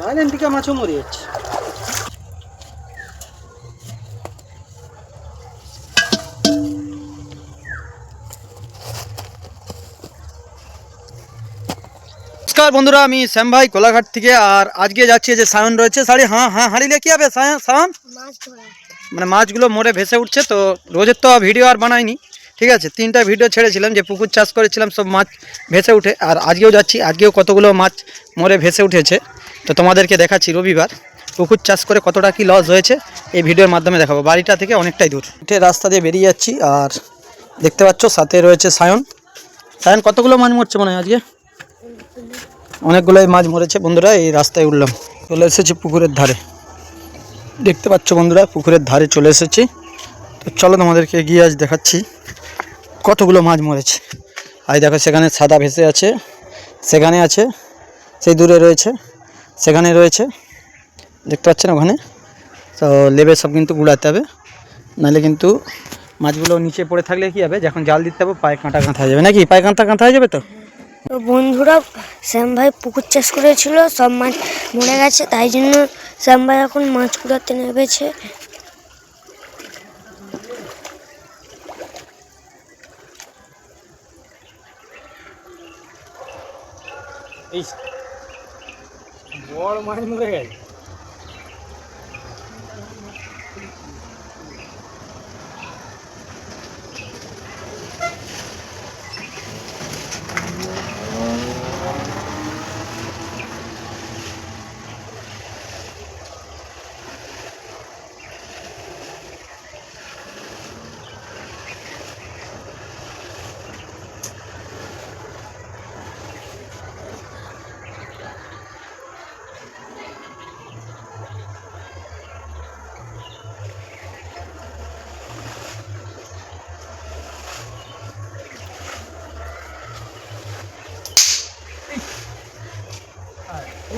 লাইলেন টিকা মাছও মরে যাচ্ছে নমস্কার বন্ধুরা আমি শ্যাম ভাই কোলাঘাট থেকে আর আজকে যাচ্ছি যে সায়ন রয়েছে সাড়ে হ্যাঁ হ্যাঁ হাঁড়িলে কি হবে সায়ন সায়ন মানে মাছগুলো মরে ভেসে উঠছে তো রোজের তো ভিডিও আর বানাইনি ঠিক আছে, তিনটা ভিডিও ছেড়েছিলাম, যে পুকুর চাষ করেছিলাম, সব মাছ ভেসে উঠে, আর আজকেও যাচ্ছি, আজকেও কতগুলো মাছ মরে ভেসে উঠেছে, তো তোমাদেরকে দেখাচ্ছি রবিবার, পুকুর চাষ করে কতটা কি লস হয়েছে, এই ভিডিওর মাধ্যমে দেখাবো, বাড়িটা থেকে অনেকটাই দূর। উঠে রাস্তা দিয়ে বেরিয়ে যাচ্ছি, আর দেখতে পাচ্ছ, সাথে রয়েছে সায়ন। সায়ন, কতগুলো মাছ মরছে মনে হয় আজকে? অনেকগুলোই মাছ মরেছে, বন্ধুরা, এই রাস্তায় উঠলাম, চলে এসেছি পুকুরের ধারে। দেখতে পাচ্ছ বন্ধুরা, পুকুরের ধারে চলে এসেছি, তো চলো তোমাদেরকে এগিয়ে আজ দেখাচ্ছি। কতগুলো মাছ মরেছে? আজ দেখো সেখানে সাদা ভেসে আছে, সেখানে আছে, সেই দূরে রয়েছে, সেখানে রয়েছে। দেখতে পাচ্ছেন ওখানে? তো লেবে সব কিন্তু গুড়াতে হবে। নাহলে কিন্তু মাছগুলো নিচে পড়ে থাকলে কি হবে? যখন জাল দিতে হবে, পায়ে কাঁটা কাঁথা যাবে। নাকি? পায়ে কাঁথা কাঁথা হয়ে যাবে তো? তো বন্ধুরা, শ্যাম ভাই পুকুর চাষ করেছিল, সব মাছ মরে গেছে, তাই জন্য শ্যাম ভাই এখন মাছ কুড়াতে নেমেছে। বড় মাছ মরে গেছে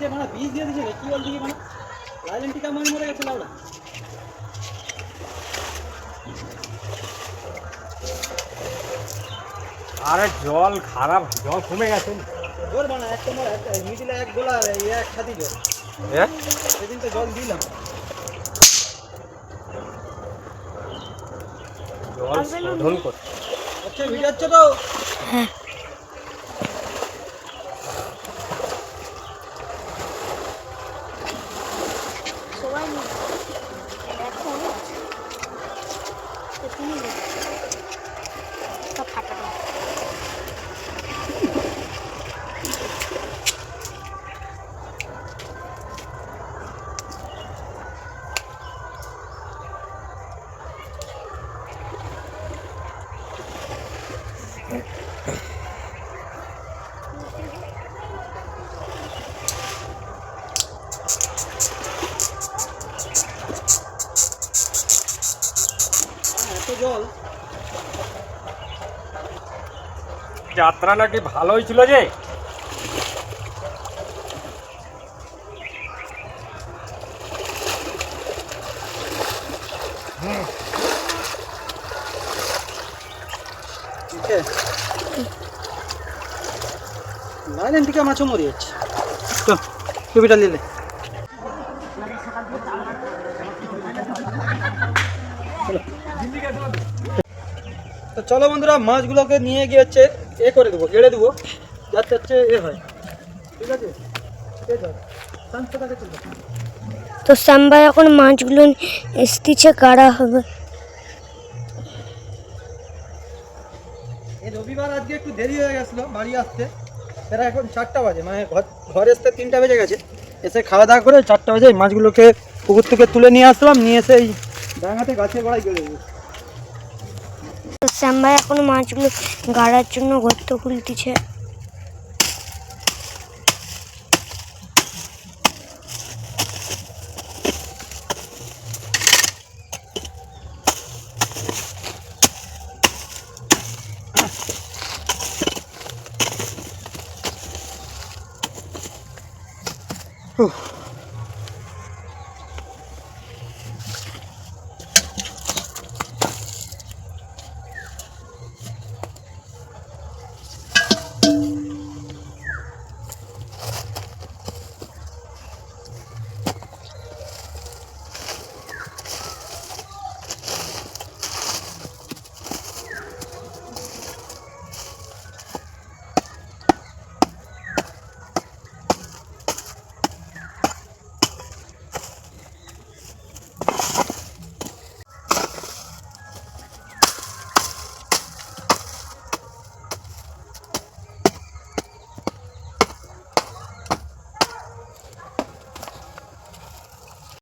যে মানে বীজ দিয়ে দিছে কি বল দিকে মানে লাইলেন টিকা মাছ মরে গেছে লাউডা। আরে জল খারাপ জল কমে গেছে। জোর বানা এক তোমার মিডিলে এক গোলা এক ছাতি জল। হ্যাঁ সেদিন তো জল দিলাম। জল শোধন কর। আচ্ছা ভিডিও হচ্ছে তো? সবাই জল। যাত্রা নাকি ভালোই ছিল যে? ঠিক আছে লাইলেন টিকা মাছও মরে যাচ্ছে তো টুপিটা নিলে তো চলো বন্ধুরা মাছগুলোকে নিয়ে গিয়ে হচ্ছে এ করে দেবো এড়ে দেবো যাতে হচ্ছে এ হয়। ঠিক আছে। তো ভাই এখন মাছগুলো এসতেছে কারা হবে? এই রবিবার আজকে একটু দেরি হয়ে গেছিল বাড়ি আসতে। এরা এখন চারটা বাজে মানে ঘর ঘরে আসতে তিনটা বেজে গেছে। এসে খাওয়া দাওয়া করে চারটা বাজে মাছগুলোকে পুকুর থেকে তুলে নিয়ে আসলাম নিয়ে এসে এই ডাঙাতে গাছের গোড়ায় গেড়ে তো শ্যাম এখন মাছগুলো গাড়ার জন্য গর্ত খুলতেছে।